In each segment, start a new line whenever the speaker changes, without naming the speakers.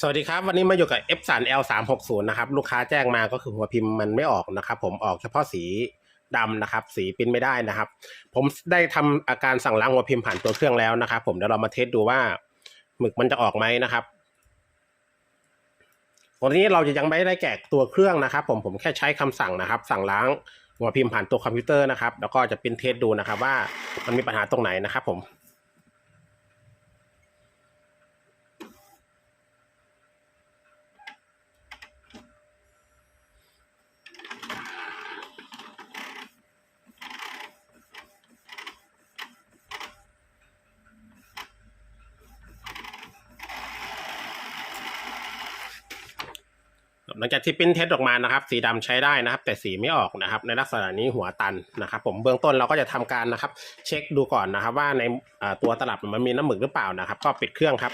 สวัสดีครับ วันนี้มาอยู่กับ F 3 L 3 6 0 นะครับลูกค้าแจ้งมาก็คือหัวพิมพ์มันไม่ออกนะครับ ผมออกเฉพาะสีดำนะครับ สีปิ้นไม่ได้นะครับ ผมได้ทำอาการสั่งล้างหัวพิมพ์ผ่านตัวเครื่องแล้วนะครับ ผมเดี๋ยวเรามาเทสดูว่าหมึกมันจะออกไหมนะครับวันนี้เราจะยังไม่ได้แกะตัวเครื่องนะครับ ผมผมแค่ใช้คำสั่งนะครับ สั่งล้างหัวพิมพ์ผ่านตัวคอมพิวเตอร์นะครับ แล้วก็จะปิ้นเทสดูนะครับ ว่ามันมีปัญหาตรงไหนนะครับ ผม หลังจากที่ปิ้นเทสออกมานะครับ สีดำใช้ได้นะครับ แต่สีไม่ออกนะครับ ในลักษณะนี้หัวตันนะครับ ผมเบื้องต้นเราก็จะทำการนะครับ เช็คดูก่อนนะครับ ว่าในตัวตลับมันมีน้ำหมึกหรือเปล่านะครับ ก็ปิดเครื่องครับ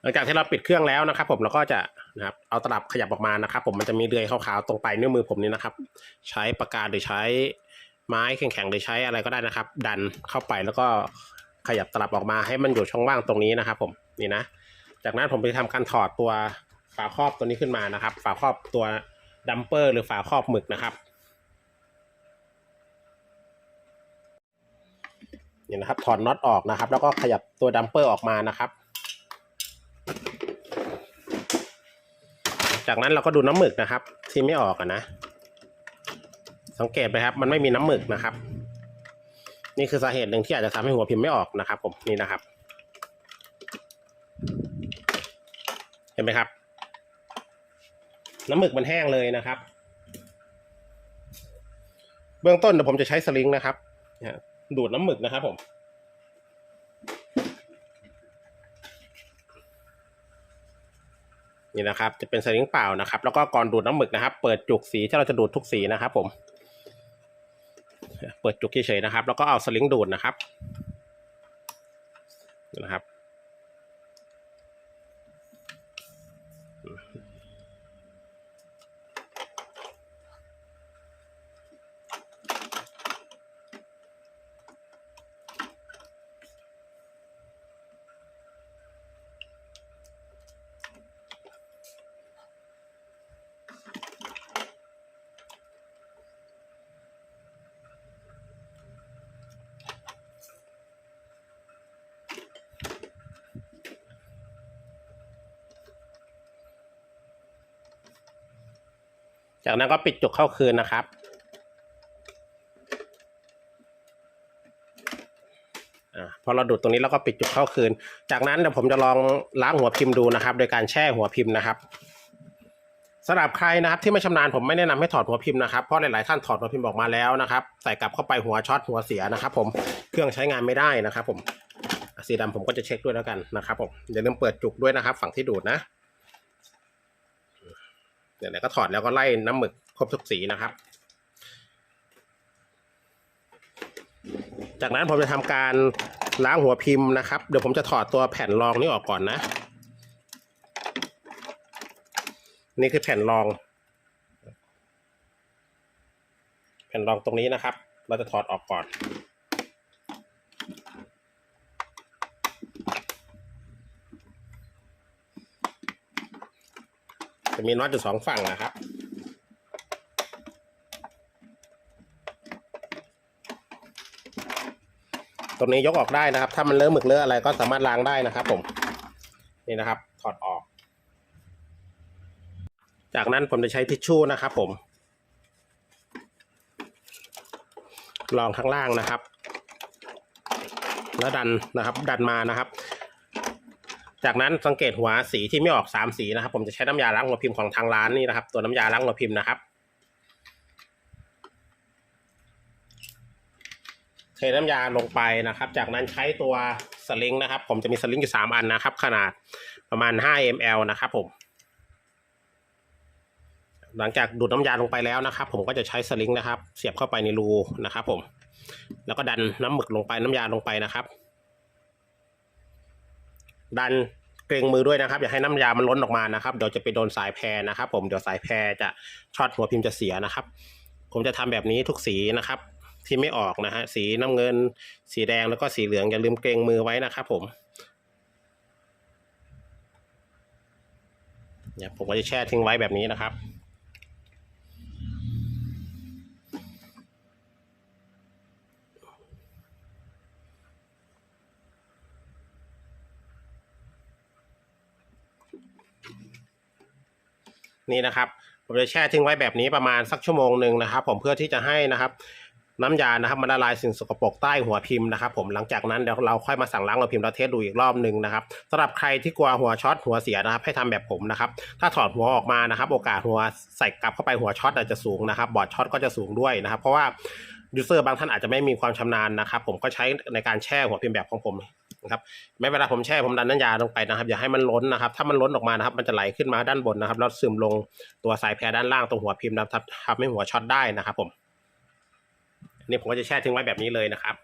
หลังจากที่เราปิดเครื่องแล้วนะครับ ผมเราก็จะนะครับเอาตลับขยับออกมานะครับ ผมมันจะมีเดือยขาวๆตรงปลายนิ้วมือผมนี่นะครับ ใช้ปากกาหรือใช้ไม้แข็งๆหรือใช้อะไรก็ได้นะครับ ดันเข้าไปแล้วก็ขยับตลับออกมาให้มันอยู่ช่องว่างตรงนี้นะครับ ผมนี่นะ จากนั้นผมไปทำการถอดตัวฝาครอบตัวนี้ขึ้นมานะครับ ฝาครอบตัวดัมเปอร์หรือฝาครอบหมึกนะครับนี่นะครับถอดน็อตออกนะครับ แล้วก็ขยับตัวดัมเปอร์ออกมานะครับ จากนั้นเราก็ดูน้ำหมึกนะครับ ที่ไม่ออกอะนะ สังเกตไปครับ มันไม่มีน้ำหมึกนะครับ นี่คือสาเหตุหนึ่งที่อาจจะทำให้หัวพิมพ์ไม่ออกนะครับ ผมนี่นะครับ เห็นไหมครับ น้ำหมึกมันแห้งเลยนะครับ เบื้องต้นเดี๋ยวผมจะใช้สลิงนะครับดูดน้ำหมึกนะครับผมนี่นะครับ จะเป็นสลิงเปล่านะครับ แล้วก็ก่อนดูดน้ำหมึกนะครับ เปิดจุกสีที่เราจะดูดทุกสีนะครับ ผม เปิดจุกเฉยๆนะครับ แล้วก็เอาสลิงดูดนะครับนะครับ จากนั้นก็ปิดจุกเข้าคืนนะครับอาพอเราดูดตรงนี้แล้วก็ปิดจุกเข้าคืน จากนั้นเดี๋ยวผมจะลองล้างหัวพิมพ์ดูนะครับ โดยการแช่หัวพิมพ์นะครับสำหรับใครนะครับที่ไม่ชำนาญผมไม่แนะนำให้ถอดหัวพิมพ์นะครับเพราะหลายๆท่านถอดหัวพิมพ์ออกมาแล้วนะครับใส่กลับเข้าไปหัวช็อตหัวเสียนะครับ ผมเครื่องใช้งานไม่ได้นะครับ ผมสีดำผมก็จะเช็คด้วยแล้วกันนะครับผมอย่าลืมเปิดจุกด้วยนะครับ ฝั่งที่ดูดนะ เดี๋ยวก็ถอดแล้วก็ไล่น้ำหมึกครบทุกสีนะครับ จากนั้นผมจะทำการล้างหัวพิมพ์นะครับ เดี๋ยวผมจะถอดตัวแผ่นรองนี้ออกก่อนนะ นี่คือแผ่นรอง แผ่นรองตรงนี้นะครับ เราจะถอดออกก่อน จะมีน็อตอยู่สองฝั่งนะครับตัวนี้ยกออกได้นะครับ ถ้ามันเลอะหมึกเลอะอะไรก็สามารถล้างได้นะครับ ผม นี่นะครับ ถอดออก จากนั้นผมจะใช้ทิชชู่นะครับผมลองข้างล่างนะครับ แล้วดันนะครับ ดันมานะครับ จากนั้นสังเกตหัวสีที่ไม่ออกสามสีนะครับ ผมจะใช้น้ำยาล้างหัวพิมพ์ของทางร้านนี่นะครับ ตัวน้ำยาล้างหัวพิมพ์นะครับเทน้ำยาลงไปนะครับ จากนั้นใช้ตัวสลิงนะครับ ผมจะมีสลิงอยู่สามอันนะครับ ขนาดประมาณ 5 ml นะครับผม หลังจากดูดน้ำยาลงไปแล้วนะครับ ผมก็จะใช้สลิงนะครับ เสียบเข้าไปในรูนะครับ ผม แล้วก็ดันน้ำหมึกลงไปน้ำยาลงไปนะครับ ดันเกรงมือด้วยนะครับ อย่าให้น้ำยามันล้นออกมานะครับเดี๋ยวจะไปโดนสายแพรนะครับ ผมเดี๋ยวสายแพรจะช็อตหัวพิมพ์จะเสียนะครับ ผมจะทำแบบนี้ทุกสีนะครับ ที่ไม่ออกนะฮะสีน้ำเงิน สีแดงแล้วก็สีเหลืองอย่าลืมเกรงมือไว้นะครับ ผมเนี่ยผมก็จะแช่ทิ้งไว้แบบนี้นะครับ นี่นะครับผมจะแช่ทิ้งไว้แบบนี้ประมาณสักชั่วโมงหนึ่งนะครับ ผมเพื่อที่จะให้นะครับ น้ำยานะครับมันละลายสิ่งสกปรกใต้หัวพิมพ์นะครับ ผมหลังจากนั้นเดี๋ยวเราค่อยมาสั่งล้างหัวพิมพ์แล้วเทสดูอีกรอบหนึ่งนะครับสำหรับใครที่กลัวหัวช็อตหัวเสียนะครับ ให้ทำแบบผมนะครับ ถ้าถอดหัวออกมานะครับ โอกาสหัวใส่กลับเข้าไปหัวช็อตอาจจะสูงนะครับ บอร์ดช็อตก็จะสูงด้วยนะครับ เพราะว่ายูเซอร์บางท่านอาจจะไม่มีความชำนาญนะครับ ผมก็ใช้ในการแช่หัวพิมพ์แบบของผม นะครับไม่เวลาผมแช่ผมดันน้ำยาลงไปนะครับ อย่าให้มันล้นนะครับ ถ้ามันล้นออกมานะครับ มันจะไหลขึ้นมาด้านบนนะครับแล้วซึมลงตัวสายแพรด้านล่างตรงหัวพิมพ์นะครับทำให้หัวช็อตได้นะครับ ผมนนี้ผมก็จะแช่ทิ้งไว้แบบนี้เลยนะครับ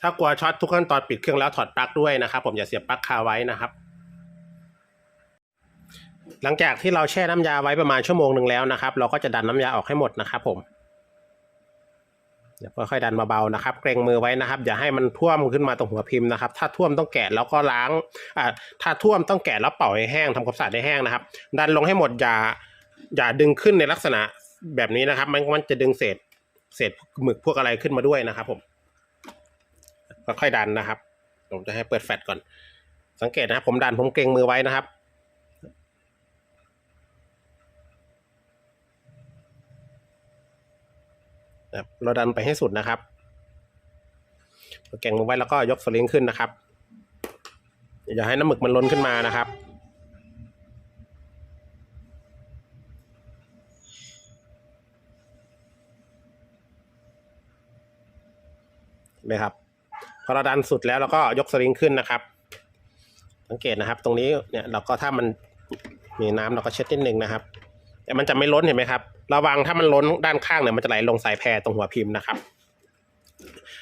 ถ้ากลัวช็อตทุกขั้นตอนปิดเครื่องแล้วถอดปลั๊กด้วยนะครับ ผมอย่าเสียบปลั๊กคาไว้นะครับหลังจากที่เราแช่น้ำยาไว้ประมาณชั่วโมงหนึ่งแล้วนะครับ เราก็จะดันน้ำยาออกให้หมดนะครับผม ดี๋ยวค่อยๆดันเบาๆนะครับ เกรงมือไว้นะครับ อย่าให้มันท่วมขึ้นมาตรงหัวพิมพ์นะครับ ถ้าท่วมต้องแกะแล้วก็ล้างอ่าถ้าท่วมต้องแกะแล้วเป่าให้แห้งทำความสะอาดให้แห้งนะครับ ดันลงให้หมดอย่าอย่าดึงขึ้นในลักษณะแบบนี้นะครับ มันมันจะดึงเศษเศษหมึกพวกอะไรขึ้นมาด้วยนะครับ ผมค่อยๆดันนะครับ ผมจะให้เปิดแฟลชก่อน สังเกตนะครับ ผมดันผมเกรงมือไว้นะครับ นะครับเราดันไปให้สุดนะครับเก่งมือไว้แล้วก็ยกสลิงขึ้นนะครับ อย่าให้น้ำหมึกมันล้นขึ้นมานะครับเลยครับ พอเราดันสุดแล้วเราก็ยกสลิงขึ้นนะครับ สังเกตนะครับ ตรงนี้เนี่ยเราก็ถ้ามันมีน้ำเราก็เช็ดนิดนึงนะครับ แต่มันจะไม่ล้นเห็นไหมครับ ระวังถ้ามันล้นด้านข้างเนี่ยมันจะไหลลงสายแพรตรงหัวพิมพ์นะครับ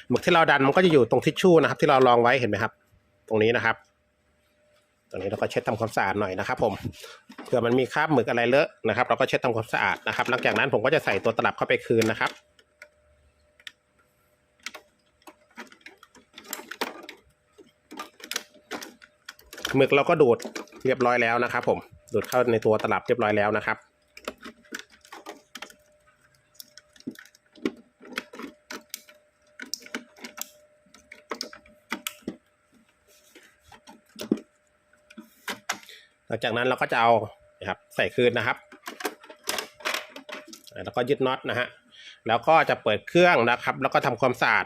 หมึกที่เราดันมันก็จะอยู่ตรงทิชชู่นะครับ ที่เราลองไว้เห็นไหมครับ ตรงนี้นะครับ ตรงนี้เราก็เช็ดทำความสะอาดหน่อยนะครับ ผมเผื่อมันมีคราบหมึกอะไรเลอะนะครับ เราก็เช็ดทำความสะอาดนะครับ หลังจากนั้นผมก็จะใส่ตัวตลับเข้าไปคืนนะครับหมึกเราก็ดูดเรียบร้อยแล้วนะครับ ผมดูดเข้าในตัวตลับเรียบร้อยแล้วนะครับ ลังจากนั้นเราก็จะเอานะครับใส่คืนนะครับ แล้วก็ยึดน็อตนะฮะแล้วก็จะเปิดเครื่องนะครับ แล้วก็ทำความสะอาด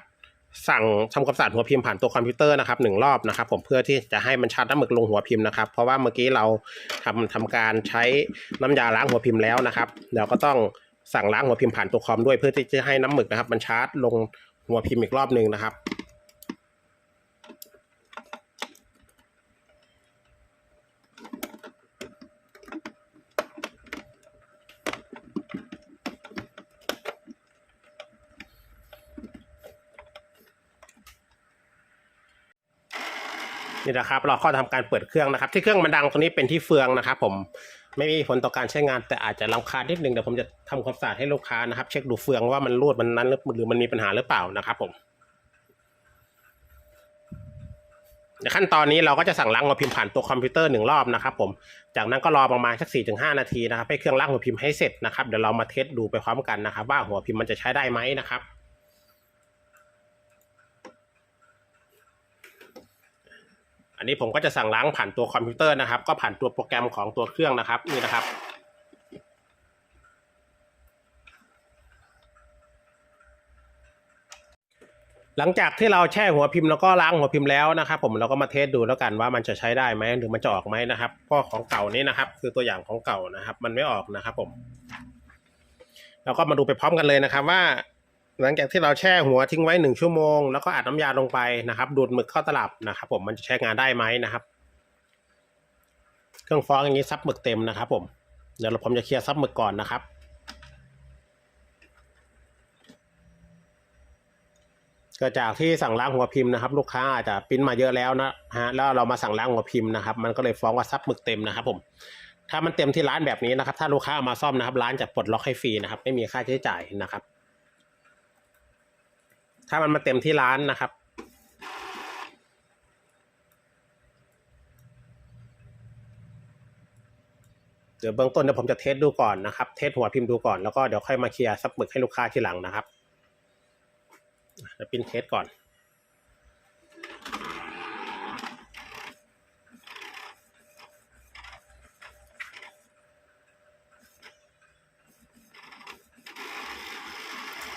สั่งทำความสะอาดหัวพิมพ์ผ่านตัวคอมพิวเตอร์นะครับหนึ่งรอบนะครับผมเพื่อที่จะให้มันชัดน้ำหมึกลงหัวพิมพ์นะครับ เพราะว่าเมื่อกี้เราทำทำการใช้น้ำยาล้างหัวพิมพ์แล้วนะครับเราก็ต้องสั่งล้างหัวพิมพ์ผ่านตัวคอมด้วยเพื่อที่จะให้น้ำหมึกนะครับ มันชาร์จลงหัวพิมพ์อีกรอบหนึ่งนะครับ นี่นะครับ เราก็ทำการเปิดเครื่องนะครับ ที่เครื่องมันดังตรงนี้เป็นที่เฟืองนะครับ ผมไม่มีผลต่อการใช้งานแต่อาจจะรำคาญนิดนึงเดี๋ยวผมจะทำความสะอาดให้ลูกค้านะครับ เช็คดูเฟืองว่ามันรูดมันนั้นหรือหรือมันมีปัญหาหรือเปล่านะครับ ผมในขั้นตอนนี้เราก็จะสั่งล้างหัวพิมพ์ผ่านตัวคอมพิวเตอร์หนึ่งรอบนะครับ ผม จากนั้นก็รอประมาณสักสี่ถึงห้านาทีนะครับให้เครื่องล้างหัวพิมพ์ให้เสร็จนะครับเดี๋ยวเรามาเทสดูไปพร้อมกันนะครับ ว่าหัวพิมพ์มันจะใช้ได้ไหมนะครับ อันนี้ผมก็จะสั่งล้างผ่านตัวคอมพิวเตอร์นะครับ ก็ผ่านตัวโปรแกรมของตัวเครื่องนะครับนี่นะครับ หลังจากที่เราแช่หัวพิมพ์แล้วก็ล้างหัวพิมพ์แล้วนะครับ ผมเราก็มาเทสดูแล้วกันว่ามันจะใช้ได้ไหมหรือมันจะออกไหมนะครับเพราะของเก่านี้นะครับ คือตัวอย่างของเก่านะครับ มันไม่ออกนะครับ ผม เราก็มาดูไปพร้อมกันเลยนะครับว่า หลังจากที่เราแช่หัวทิ้งไว้หนึ่งชั่วโมงแล้วก็อัดน้ำยาลงไปนะครับ ดูดหมึกเข้าตลับนะครับ ผมมันจะใช้งานได้ไหมนะครับ เครื่องฟอกอย่างนี้ซับหมึกเต็มนะครับ ผมเดี๋ยวเราผมจะเคลียร์ซับหมึกก่อนนะครับก็จากที่สั่งล้างหัวพิมพ์นะครับ ลูกค้าอาจจะปิ้นมาเยอะแล้วนะฮะแล้วเรามาสั่งล้างหัวพิมพ์นะครับ มันก็เลยฟ้องว่าซับหมึกเต็มนะครับ ผม ถ้ามันเต็มที่ร้านแบบนี้นะครับ ถ้าลูกค้าเอามาซ่อมนะครับ ร้านจะปลดล็อกให้ฟรีนะครับ ไม่มีค่าใช้จ่ายนะครับ ถ้ามันมาเต็มที่ร้านนะครับ เดี๋ยวเบื้องต้นเดี๋ยวผมจะเทสดูก่อนนะครับ เทสหัวพิมพ์ดูก่อนแล้วก็เดี๋ยวค่อยมาเคลียร์ซับหมึกให้ลูกค้าทีหลังนะครับเดี๋ยวปิ้นเทสก่อน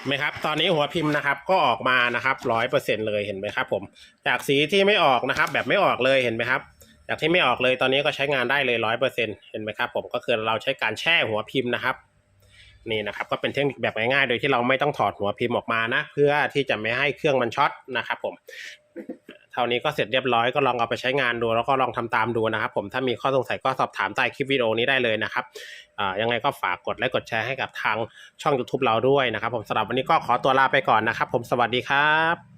ไหมครับ ตอนนี้หัวพิมพ์นะครับ ก็ออกมานะครับร้อยเปอร์เซ็นเลยเห็นไหมครับ ผม จากสีที่ไม่ออกนะครับ แบบไม่ออกเลยเห็นไหมครับ จากที่ไม่ออกเลยตอนนี้ก็ใช้งานได้เลยร้อยเปอร์เซ็นเห็นไหมครับ ผมก็คือเราใช้การแช่หัวพิมพ์นะครับ นี่นะครับ ก็เป็นเทคนิคแบบง่ายๆโดยที่เราไม่ต้องถอดหัวพิมพ์ออกมานะ เพื่อที่จะไม่ให้เครื่องมันช็อตนะครับ ผม เท่านี้ก็เสร็จเรียบร้อยก็ลองเอาไปใช้งานดู แล้วก็ลองทำตามดูนะครับ ผมถ้ามีข้อสงสัยก็สอบถามใต้คลิปวิดีโอนี้ได้เลยนะครับยังไงก็ฝากกดไลค์กดแชร์ให้กับทางช่อง YouTube เราด้วยนะครับ ผมสำหรับวันนี้ก็ขอตัวลาไปก่อนนะครับ ผมสวัสดีครับ